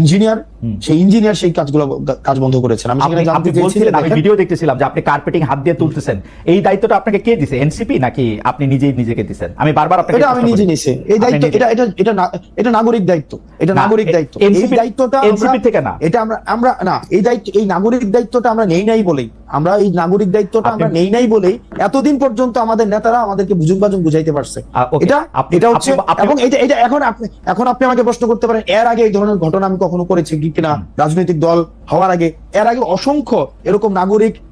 Engineer সেই engineer সেই কাজগুলো কাজ বন্ধ করেছেন। আমি আপনি বলছিলেন আমি ভিডিও দেখতেছিলাম যে আপনি কার্পেটিং হাত দিয়ে তুলতেছেন। এই দায়িত্বটা আপনাকে কে দিছে এনসিপি নাকি আপনি নিজেই নিজেকে দিছেন? আমি বারবার আপনাকে এটা আমি নিজে। নিছি। এই দায়িত্ব এটা এটা এটা এটা নাগরিক দায়িত্ব। এটা নাগরিক দায়িত্ব। এই দায়িত্বটা এনসিপি থেকে না। এটা আমরা আমরা না এই দায়িত্ব এই নাগরিক দায়িত্বটা আমরা নেই নাই বলেই। আমরা এই নাগরিক দায়িত্বটা আমরা নেই নাই বলেই এতদিন পর্যন্ত আমাদের নেতারা আমাদেরকে বুঝুন বাজুন বুঝাইতে পারছে। এটা এটা হচ্ছে এবং এটা এটা এখন আপনি এখন আপনি আমাকে প্রশ্ন করতে পারেন এর আগে এই ধরনের ঘটনা আমি কখনো করেছি কি কিনা? রাজনৈতিক দল হওয়ার আগে। এর আগে অসংখ্য এরকম নাগরিক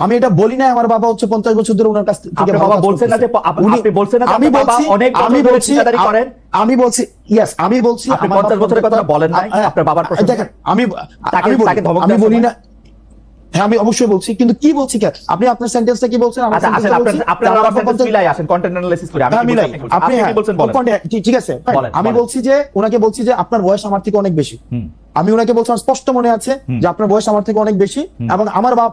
আমি এটা বলি নাই আমার বাবা হচ্ছে পঞ্চাশ বছর ধরে ওনার কাছ থেকে বাবা বলছেন না যে আপনি বলছেন না আমি বলছি অনেক আমি বলছি করেন। আমি বলছি ইয়েস আমি বলছি বাবা বছরের কথা বলেন নাই, হ্যাঁ, আপনার বাবার দেখেন আমি আমি বলি- আমি বলি না হ্যাঁ আমি অবশ্যই বলছি কিন্তু কি বলছি কেন আপনি আপনার সেন্টেন্সটা কি বলছেন? আমার আসেন sentence টা আপনার বলছি, আপনার যে আমার আমার বাবা sentence 50 মিলাই আসেন কন্টেন্ট অ্যানালাইসিস করে আমি কি মিলাই। আপনি আপনি কি বলছেন ঠিক- ঠিক আছে আমি বলছি যে ওনাকে বলছি যে আপনার বয়স আমার থেকে অনেক বেশি। আমি ওনাকে বলছি স্পষ্ট মনে আছে যে আপনার বয়স আমার থেকে অনেক বেশি এবং আমার বাপ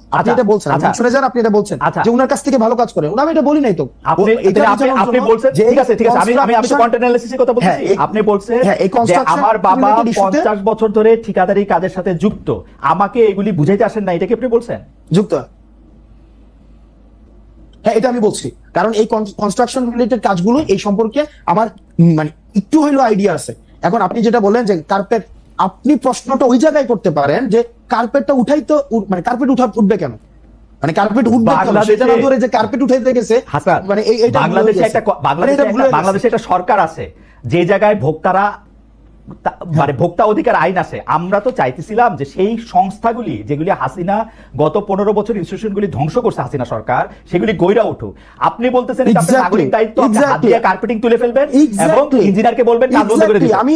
আপনি আচ্ছা, এটা বলছেন আচ্ছা। শুনে যান আপনি এটা বলছেন। আচ্ছা। যে ওনার কাছ থেকে ভালো কাজ করে। ওনা আমি এটা বলি নাই তো। আপনি আপনি বলছেন ঠিক আছে ঠিক আছে। আমি আমি কন্টেন্ট অ্যানালিসিসের কথা বলছি হ্যাঁ, আপনি বলছেন হ্যাঁ, যে আমার বাবা related issue তে- 50 বছর ধরে ঠিকাদারি কাজের সাথে যুক্ত। আমাকে এগুলি বুঝাইতে আসেন না এটা কি আপনি বলছেন? যুক্ত। হ্যাঁ এটা আমি বলছি। কারণ এই কনস্ট্রাকশন রিলেটেড কাজগুলো এই সম্পর্কে আমার মানে একটু হইলেও আইডিয়া আছে। এখন আপনি যেটা বললেন যে কার্পেট আপনি প্রশ্নটা ওই জায়গায় করতে পারেন যে কার্পেটটা উঠাই তো মানে কার্পেট উঠা উঠবে কেন? মানে কার্পেট উঠবে সেটা ধরে যে কার্পেট উঠাইতে গেছে মানে এটা বাংলাদেশে একটা বাংলাদেশে মানে বাংলাদেশে একটা সরকার আছে যে জায়গায় ভোক্তারা মানে ভোক্তা অধিকার আইন আছে। আমরা তো চাইতেছিলাম যে সেই সংস্থাগুলি যেগুলি হাসিনা গত পনেরো বছর ইনস্টিটিউশনগুলি ধ্বংস করছে হাসিনা সরকার সেগুলি গইরা উঠুক। আপনি বলতেছেন নাগরিক দায়িত্ব হাত দিয়ে কার্পেটিং তুলে ফেলবেন এবং. ইঞ্জিনিয়ারকে বলবেন আমি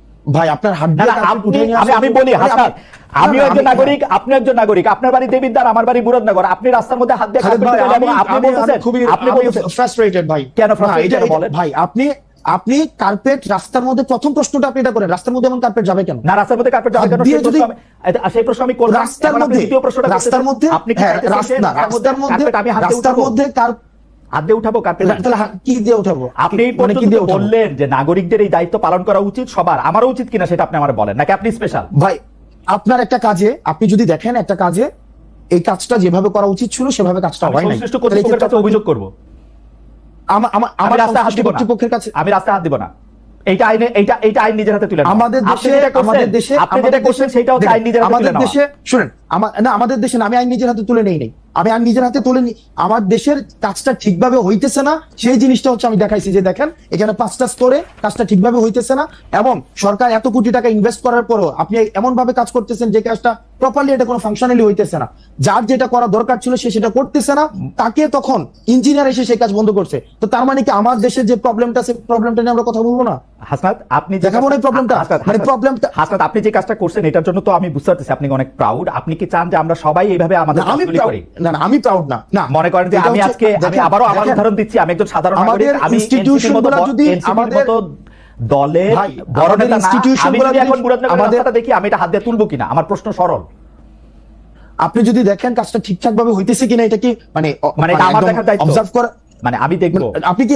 ভাই আপনার হাত আমি আমি বলি হাসান আমিও না, একজন নাগরিক আপনি একজন নাগরিক। আপনার বাড়ি দেবিদ্বার আমার বাড়ি মুরাদনগর। আপনি রাস্তার মধ্যে হাত দিয়ে কার্পেট আমি- আপনি বলতেছেন আপনি বলতেছেন ফ্রাস্ট্রেটেড ভাই। কেন এটা- বলেন? ভাই আপনি আপনি কার্পেট রাস্তার মধ্যে প্রথম প্রশ্নটা আপনি এটা করেন। রাস্তার মধ্যে এমন কার্পেট যাবে কেন? না রাস্তার মধ্যে কার্পেট যাবে কেন? সেই প্রশ্ন আমি- আমি করলাম। রাস্তার মধ্যে দ্বিতীয় প্রশ্নটা রাস্তার মধ্যে আপনি হ্যাঁ, রাস্তার মধ্যে আমি রাস্তার মধ্যে কার হাত দিয়ে উঠাবো কি দিয়ে উঠাবো? আপনি মানে বললেন যে নাগরিকদের এই দায়িত্ব পালন করা উচিত সবার আমারও উচিত কিনা সেটা আপনি আমার বলেন নাকি আপনি স্পেশাল ভাই আপনার একটা কাজে আপনি যদি দেখেন একটা কাজে এই কাজটা যেভাবে করা উচিত ছিল সেভাবে কাজটা হয় নাই। অভিযোগ করব। আমি হাত দিব কর্তৃপক্ষের কাছে আমি হাত দিব না। এইটা আইনে এইটা এইটা আইন নিজের হাতে তুলে আমাদের দেশে আমাদের দেশে আপনি যেটা করছেন সেটা হচ্ছে আইন নিজের হাতে আমাদের দেশে শুনেন আমার না আমাদের দেশে আমি আইন নিজের হাতে তুলে নেই নাই। আমি আইন নিজের হাতে তুলে নি আমার দেশের কাজটা ঠিকভাবে হইতেছে না, সেই জিনিসটা হচ্ছে আমি দেখাইছি যে দেখেন, এখানে পাঁচটা স্তরে কাজটা ঠিকভাবে হইতেছে না। এবং সরকার এত কোটি টাকা ইনভেস্ট করার পরও আপনি এমন ভাবে কাজ করতেছেন যে কাজটা প্রপারলি এটা কোনো ফাংশনালি হইতেছে না। যার যেটা করা দরকার ছিল সে সেটা করতেছে না, তাকে তখন ইঞ্জিনিয়ার এসে সেই কাজ বন্ধ করছে। তো তার মানে কি আমার দেশের যে প্রবলেমটা সেই প্রবলেমটা নিয়ে আমরা কথা বলব না? হাসনাত আপনি দেখাবো না প্রবলেমটা মানে প্রবলেমটা হাসনাত আপনি যে কাজটা করছেন এটার জন্য তো আমি বুঝতে পারতেছি আপনি অনেক প্রাউড আপনি কি চান যে আমরা সবাই এইভাবে আমাদের না, আমি কাজগুলি proud- করি? না না আমি প্রাউড না না। মনে করেন যে আমি আজকে আমি আমার উদাহরণ দিচ্ছি আমি একজন সাধারণ নাগরিক আমি যদি আমাদের- দলের বড় নেতা এখন মুরাদনগরের দেখি আমি এটা হাত দিয়ে তুলবো কিনা? আমার প্রশ্ন সরল। আপনি যদি দেখেন কাজটা ঠিকঠাক ভাবে হইতেছে কিনা এটা কি মানে মানে এটা আমার দেখার দায়িত্ব। অবজার্ভ করা মানে আমি দেখব। আপনি কি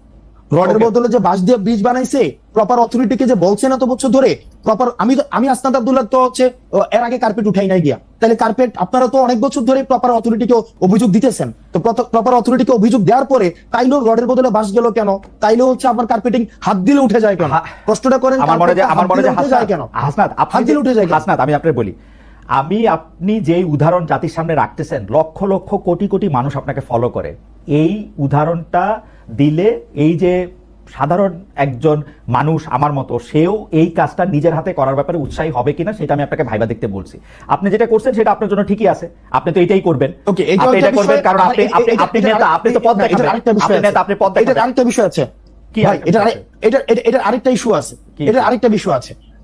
রডের বদলে যে বাঁশ দিয়ে ব্রিজ বানাইছে প্রপার অথরিটিকে যে বলছে না তো বছর ধরে প্রপার আমি তো আমি আসনাদ আব্দুল্লাহ তো হচ্ছে এর আগে কার্পেট উঠাই নাই গিয়া। তাহলে কার্পেট আপনারা তো অনেক বছর ধরে প্রপার অথরিটিকে অভিযোগ দিতেছেন। তো প্রপার অথরিটিকে অভিযোগ দেওয়ার পরে তাইলেও রডের বদলে বাঁশ গেল কেন? তাইলেও হচ্ছে আপনার কার্পেটিং হাত দিলে উঠে যায় কেন? কষ্টটা করেন আমার মনে হয় যে আমার মনে হয় যে যায় কেন? হাসনাত হাত দিলে উঠে যায়? হাসনাত আমি আপনাকে বলি আমি আপনি যেই উদাহরণ জাতির সামনে রাখতেছেন লক্ষ লক্ষ কোটি কোটি মানুষ আপনাকে ফলো করে। এই উদাহরণটা দিলে এই যে সাধারণ একজন মানুষ আমার মতো সেও এই কাজটা নিজের হাতে করার ব্যাপারে উৎসাহী হবে কিনা সেটা আমি আপনাকে ভাইবা দেখতে বলছি। আপনি যেটা করছেন সেটা আপনার জন্য ঠিকই আছে। আপনি তো এটাই করবেন। এটা আপনি এটা করবেন কারণ আপনি আপনি আপনি নেতা আপনি তো পদ দেখাবেন। আপনি নেতা আপনি পদ দেখাবেন। আরেকটা বিষয় আছে। কি এটা এটা এটা আরেকটা ইস্যু আছে। এটা আরেকটা বিষয় আছে।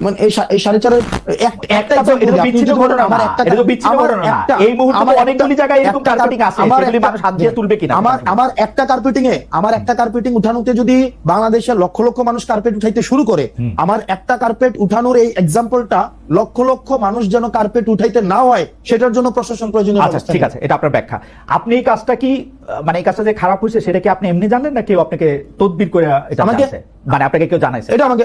মানে এই সাড়ে চারের একটা তো- এটা তো বিচ্ছিন্ন ঘটনা আমার একটা এটা তো বিচ্ছিন্ন ঘটনা। এই মুহূর্তে আমার তো একটা- অনেকগুলি জায়গায় এরকম একটা আছে, সেগুলি মানুষ হাত দিয়ে তুলবে কিনা? আমার আমার একটা কার্পেটিং এ আমার একটা কার্পেটিং উঠানোতে যদি বাংলাদেশের লক্ষ লক্ষ মানুষ কার্পেট উঠাইতে শুরু করে আমার একটা কার্পেট উঠানোর এই এক্সাম্পলটা লক্ষ লক্ষ মানুষ যেন কার্পেট উঠাইতে না হয় সেটার জন্য প্রশাসন প্রয়োজনীয় আচ্ছা ঠিক আছে এটা আপনার ব্যাখ্যা। আপনি এই কাজটা কি মানে এই কাজটা যে খারাপ হয়েছে সেটা কি আপনি এমনি জানেন না কেউ আপনাকে তদবির করে এটা আমাকে- মানে আপনাকে কেউ জানাইছে? এটা আমাকে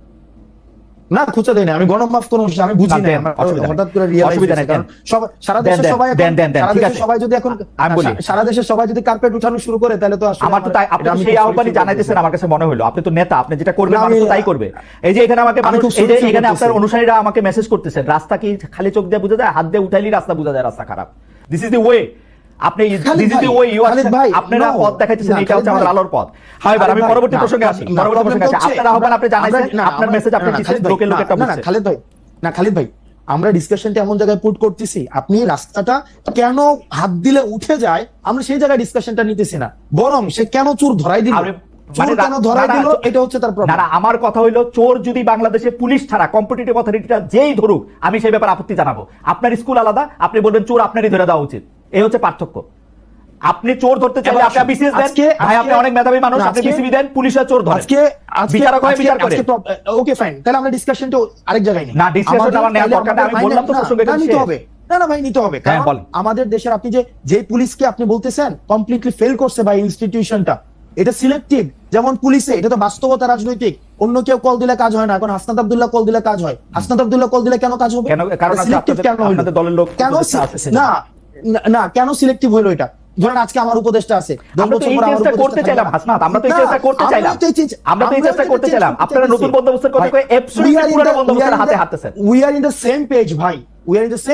না খুঁজে দেয় না আমি গণমাফ কর্মসূচি আমি বুঝি না। হঠাৎ করে অসুবিধা নেই, কারণ সারা দেশের সবাই দেন, দেন, দেন, ঠিক আছে। সবাই যদি এখন আমি বলি। সারা দেশের সবাই যদি কার্পেট উঠানো শুরু করে তাহলে তো আমার তো তাই আপনি সেই আহ্বানই জানাইতেছেন আমার কাছে মনে হলো আপনি তো নেতা আপনি যেটা করবেন মানুষ তাই করবে। এই যে এখানে আমাকে আমি মানুষ খুব এই যে এখানে আপনার অনুসারীরা আমাকে মেসেজ করতেছেন রাস্তা কি খালি চোখ দিয়ে বোঝা যায় হাত দিয়ে উঠাইলি রাস্তা বোঝা যায় রাস্তা খারাপ। দিস ইজ দ্য ওয়ে আপনি খালিদ দিস ইজ দ্য ভাই, ওয়ে ইউ আর খালিদ ভাই, আপনারা পথ দেখাইতেছেন এটা হচ্ছে আমাদের আলোর পথ। আমি পরবর্তী প্রসঙ্গে আসি। পরবর্তী প্রসঙ্গে আসি। আপনার আহ্বান আপনি জানাইছেন আপনার মেসেজ আপনি না, না, দিচ্ছেন খালিদ ভাই, লোকের না, লোকেরটা না, না, বুঝছে খালিদ ভাই না খালিদ ভাই আমরা ডিসকাশনটা এমন জায়গায় পুট করতেছি আপনি রাস্তাটা কেন হাত দিলে উঠে যায় আমরা সেই জায়গায় ডিসকাশনটা নিতেছি না। বরং সে কেন চোর ধরাই দিল? এটা হচ্ছে তার আমার কথা হইল চোর যদি বাংলাদেশে পুলিশ ছাড়া কম্পিটিটিভ অথরিটিটা যেই ধরুক আমি সেই ব্যাপারে আপত্তি জানাব। আপনার স্কুল আলাদা আপনি বলবেন চোর আপনারই ধরে দেওয়া উচিত। এই হচ্ছে পার্থক্য। আপনি চোর ধরতে চাইলে আপনি বিসিএস দেন। আজকে- ভাই আপনি অনেক মেধাবী মানুষ আপনি বিসিবি দেন পুলিশের চোর ধরে। আজকে বিচারক হয় বিচার করে। ওকে ফাইন তাহলে আমরা ডিসকাশনটা আরেক জায়গায় নিই। না, আমাদের আমার নেওয়ার দরকার আমি বললাম তো না, প্রসঙ্গ এটা নিতে হবে। না না ভাই নিতে হবে। হ্যাঁ, কারণ আমাদের দেশের আপনি যে যে পুলিশকে আপনি বলতেছেন কমপ্লিটলি ফেল করছে বা ইনস্টিটিউশনটা এটা সিলেক্টিভ যেমন পুলিশে এটা তো বাস্তবতা রাজনৈতিক। অন্য কেউ কল দিলে কাজ হয় না। এখন হাসনাত আব্দুল্লাহ কল দিলে কাজ হয়। হাসনাত আব্দুল্লাহ কল দিলে কেন কাজ হবে? কেন? কারণ আপনাদের-? দলের লোক কেন। না না, কেন সিলেক্টিভ হইল এটা? ধরেন আজকে আমার উপদেষ্টা আছে। দশ আমরা তো বছর এই পর আমার চেষ্টা উপদেষ্টা করতে চাইলাম হাসনাত আমরা তো এই চেষ্টা করতে চাইলাম। তো এই চেষ্টা- আমরা তো এই চেষ্টা করতে চাইলাম। আপনারা নতুন বন্দোবস্তের কথা ভাই, কয়ে বন্দোবস্তের হাতে we are in the same page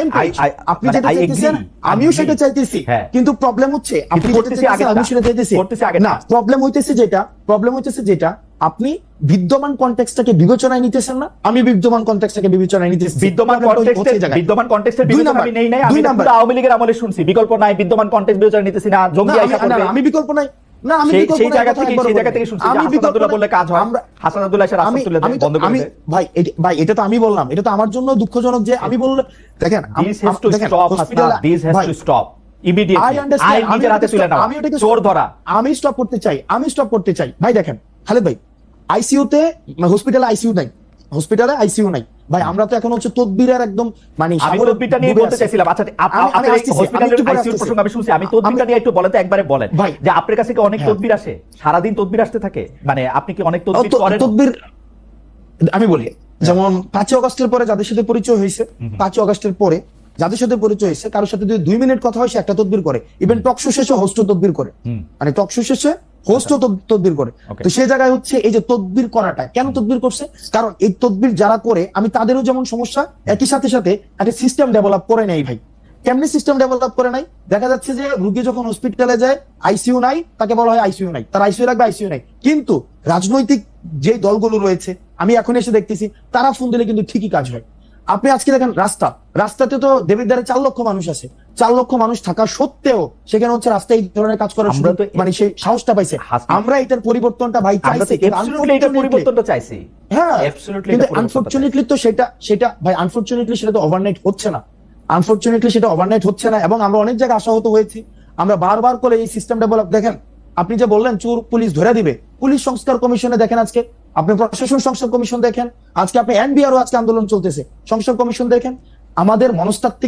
I- I- আপনি মানে যেটা চাইতেছেন আমিও সেটা চাইতেছি। হ্যাঁ। কিন্তু প্রবলেম হচ্ছে আপনি যেটা চাইতেছেন, আমিও সেটা চাইতেছি। না প্রবলেম হইতেছে যেটা প্রবলেম হইতেছে যেটা আপনি বিদ্যমান কনটেক্সটটাকে বিবেচনায় নিতেছেন না? আমি বিদ্যমান কনটেক্সটটাকে বিবেচনায় নিতেছি। বিদ্যমান কন্টেক্সটের বিদ্যমান কন্টেক্সটের দুই বিবেচনা আমি নেই নাই আমি। পুরো আওয়ামী লীগের আমলে শুনছি। বিকল্প নাই বিদ্যমান কন্টেক্সট বিবেচনা নিতেছি না জঙ্গি না, করবে। আমি বিকল্প নাই। না আমি বিকল্প সেই জায়গা থেকে সেই জায়গা থেকে শুনছি। আমি বিকল্প। বললে কাজ হয়। আমরা- হাসান আব্দুল্লাহ এসে রাস্তা তুলে বন্ধ করে আমি ভাই ভাই এটা তো আমি বললাম। এটা তো আমার জন্য দুঃখজনক যে আমি বললে দেখেন আম- this has to stop Hasna this has to stop immediately আমি নিজের হাতে তুলে চোর ধরা। আমি স্টপ করতে চাই আমি স্টপ করতে চাই। ভাই দেখেন খালেদ ভাই আইসিইউতে হসপিটালে আইসিইউ নাই। হসপিটালে আইসিইউ নাই। ভাই আমরা তো এখন হচ্ছে তদবিরের একদম মানে আমি তদবিরটা নিয়ে বলতে চাইছিলাম। আচ্ছা আপ- আমি- আমি আপনার হসপিটালের আইসিইউ প্রসঙ্গ আমি শুনছি। আমি তদবিরটা নিয়ে একটু বলেন তো একবারে বলেন। যে আপনার কাছে কি অনেক হ্যাঁ। তদবির আসে? সারাদিন তদবির আসতে থাকে? মানে আপনি কি অনেক তদবির করেন? তদবির আমি বলি যেমন পাঁচই অগস্টের পরে যাদের সাথে পরিচয় হয়েছে পাঁচই অগস্টের পরে যাদের সাথে পরিচয় হয়েছে কারোর সাথে যদি দুই মিনিট কথা হয় সে একটা তদবির করে। ইভেন টকশো শেষে হোস্ট তদবির করে। মানে টকশো শেষে হোস্ট তদবির করে। তো সেই জায়গায় হচ্ছে এই যে তদবির করাটা কেন তদবির করছে? কারণ এই তদবির যারা করে আমি তাদেরও যেমন সমস্যা একই সাথে সাথে একটা সিস্টেম ডেভেলপ করে নেই ভাই। কেমনি সিস্টেম ডেভেলপ করে নাই দেখা যাচ্ছে যে রুগী যখন হসপিটালে যায় আইসিইউ নাই তাকে বলা হয় আইসিইউ নাই। তার আইসিইউ লাগবে আইসিইউ নাই। কিন্তু রাজনৈতিক যে দলগুলো রয়েছে আমি এখন এসে দেখতেছি তারা ফোন দিলে কিন্তু ঠিকই কাজ হয়। আপনি আজকে দেখেন রাস্তা। রাস্তাতে তো দেবিদ্বারে চার লক্ষ মানুষ আছে। চার লক্ষ মানুষ থাকা সত্ত্বেও সেখানে হচ্ছে রাস্তায় এই ধরনের কাজ করার মানে সেই সাহসটা পাইছে। আমরা এটার পরিবর্তনটা ভাই চাইছি পরিবর্তনটা চাইছি। হ্যাঁ কিন্তু তো সেটা সেটা ভাই আনফরচুনেটলি সেটা তো ওভারনাইট হচ্ছে না। আনফরচুনেটলি সেটা ওভারনাইট হচ্ছে না এবং আমরা অনেক জায়গায় আশাহত হয়েছি। আমরা বারবার করে এই সিস্টেম ডেভেলপ দেখেন আপনি যে বললেন চোর পুলিশ ধরে দিবে। পুলিশ সংস্কার কমিশনে দেখেন আজকে আপনি প্রশাসন সংসদ কমিশন দেখেন, আজকে আপনি এনবিআরও আজকে আন্দোলন চলতেছে। সংসদ কমিশন দেখেন, আমাদের মনস্তাত্ত্বিক